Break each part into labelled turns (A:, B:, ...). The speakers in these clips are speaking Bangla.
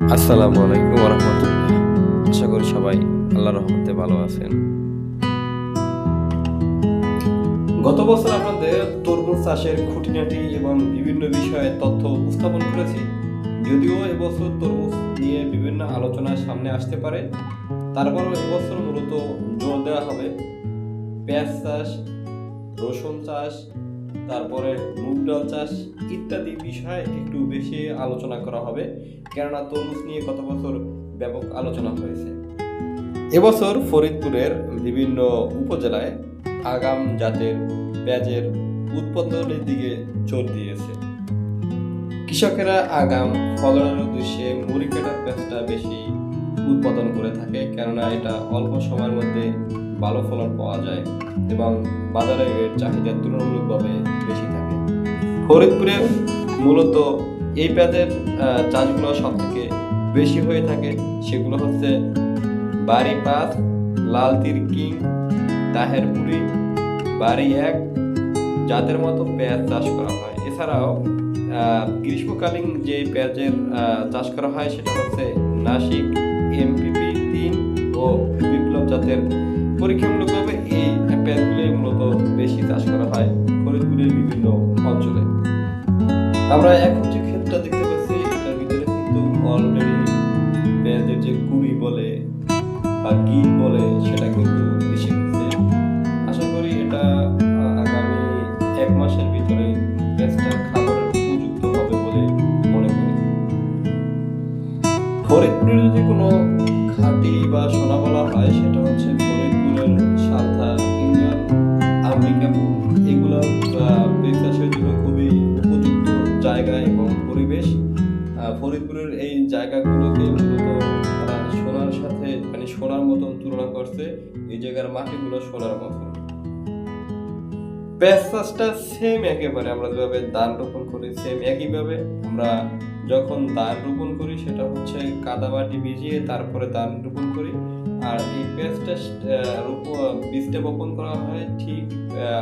A: আসসালামু আলাইকুম রহমতুল্লাহ। আশা করি সবাই আল্লাহ রহমতে ভালো আছেন। গত বছর আপনাদের তরমুজ চাষের খুঁটিনাটি এবং বিভিন্ন বিষয়ে তথ্য উপস্থাপন করেছি। যদিও এবছর তরমুজ নিয়ে বিভিন্ন আলোচনা সামনে আসতে পারে। তারপরও এবছর মূলত জোর দেওয়া হবে। পেঁয়াজ চাষ, রসুন চাষ তারপরে মুগ ডাল চাষ ইত্যাদি বিষয়ে একটু বেশি আলোচনা করা হবে, কেননা তরমুজ নিয়ে গত বছর ব্যাপক আলোচনা হয়েছে। এবছর ফরিদপুরের বিভিন্ন উপজেলায় আগাম জাতের পেঁয়াজের উৎপাদনের দিকে জোর দিয়েছে। কৃষকেরা আগাম ফলনের উদ্দেশ্যে মুড়িকাটা পেঁয়াজটা বেশি উৎপাদন করে থাকে। কেননা এটা অল্প সময়ের মধ্যে ভালো ফলন পাওয়া যায় এবং বাজারে এর চাহিদা তুলনামূলকভাবে বেশি থাকে। ফরিদপুরে মূলত এই পেঁয়াজের চাষগুলো সব থেকে বেশি হয়ে থাকে। সেগুলো হচ্ছে বাড়ি পাঁচ লাল তীর কিং তাহেরপুরি বাড়ি এক জাতের মতো পেঁয়াজ চাষ করা হয়। এছাড়াও গ্রীষ্মকালীন যে পেঁয়াজের চাষ করা হয় সেটা হচ্ছে নাসিক এমপিপি তিন ও বিপ্লব জাতের পরীক্ষামূলকভাবে এই পেঁয়াজগুলি মূলত বেশি চাষ করা হয় ফরিদপুরের বিভিন্ন অঞ্চলে। আমরা এখন যে ক্ষেতটা দেখতে পাচ্ছি, এটার ভিতরে কিন্তু অলরেডি পেঁয়াজের যে কুড়ি বলে বা কি বলে সেটা কিন্তু এসে গেছে। আশা করি এটা আগামী এক মাসের ভিতরে পেঁয়াজটা খাবারের ফরিদপুরের যদি কোনো ঘাটি বা সোনা বলা হয়, সেটা হচ্ছে ফরিদপুরের সালথা ইউনিয়ন আমেরিকাপুর এগুলো চাষের জন্য খুবই উপযুক্ত জায়গা এবং পরিবেশ। ফরিদপুরের এই জায়গাগুলোকে মূলত তারা সোনার সাথে মানে সোনার মতন তুলনা করছে। এই জায়গার মাটিগুলো সোনার মতন। চাষটা সেম একেবারে, আমরা যেভাবে ধান রোপণ করি সেম একইভাবে। আমরা যখন ধান রোপণ করি, সেটা হচ্ছে কাদা মাটি ভিজিয়ে তারপরে ধান রোপণ করি। আর এই পেঁয়াজটা বীজটা বপন করা হয় ঠিক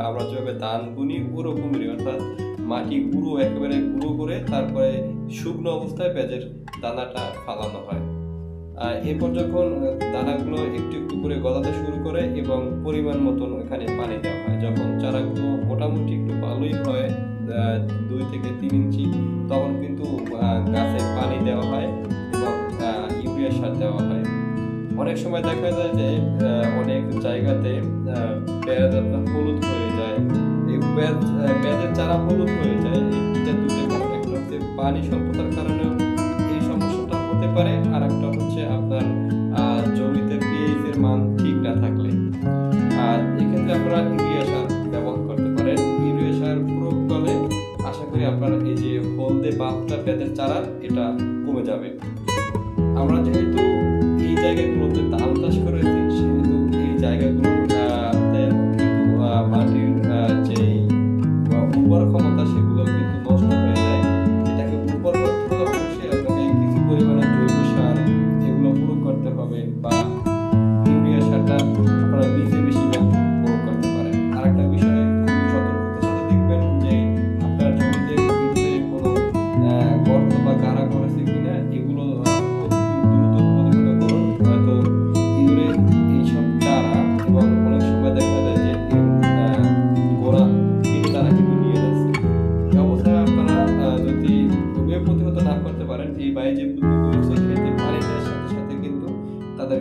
A: আমরা যেভাবে ধান বুনি, ওরকমই। অর্থাৎ মাটি গুঁড়ো, একেবারে গুঁড়ো করে তারপরে শুকনো অবস্থায় পেঁয়াজের দানাটা ফালানো হয়। এরপর যখন দানাগুলো একটু একটু করে গজাতে শুরু করে এবং পরিমাণ মতন এখানে পানি দেওয়া হয়, যখন চারাগুলো মোটামুটি একটু ভালোই হয় দুই থেকে তিন ইঞ্চি ইউরিয়া সার দেওয়া হয়। অনেক সময় দেখা যায় যে অনেক জায়গাতে পেঁয়াজ আপনার হলুদ হয়ে যায়। এই পেঁয়াজ পেঁয়াজের চারা হলুদ হয়ে যায় এটা দুটো একটা হচ্ছে পানি স্বল্পতার কারণেও এই সমস্যাটা হতে পারে আর একটা হচ্ছে আপনার জমিতে পিএইচ এর মান ঠিক না থাকলে। আর এক্ষেত্রে আপনারা ইউরিয়া সার ব্যবহার করতে পারেন। ইউরিয়া সার প্রয়োগ করলে আশা করি আপনার এই যে হলদে বাপটা পেঁয়াজের চারা, এটা কমে যাবে। আমরা যেহেতু এই জায়গাগুলোতে তাল চাষ করেছি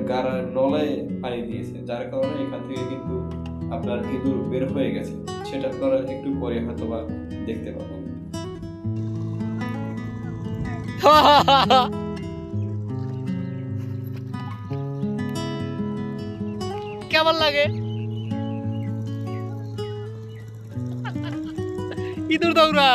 A: গাড়ার নলায় পানি দিয়েছে, যার কারণে এখান থেকে কিন্তু আপনার ইঁদুর বের হয়ে গেছে। সেটা আপনারা একটু পরে হয়তো বা দেখতে পাবেন।
B: কেমন লাগে? ইঁদুর দৌড়া।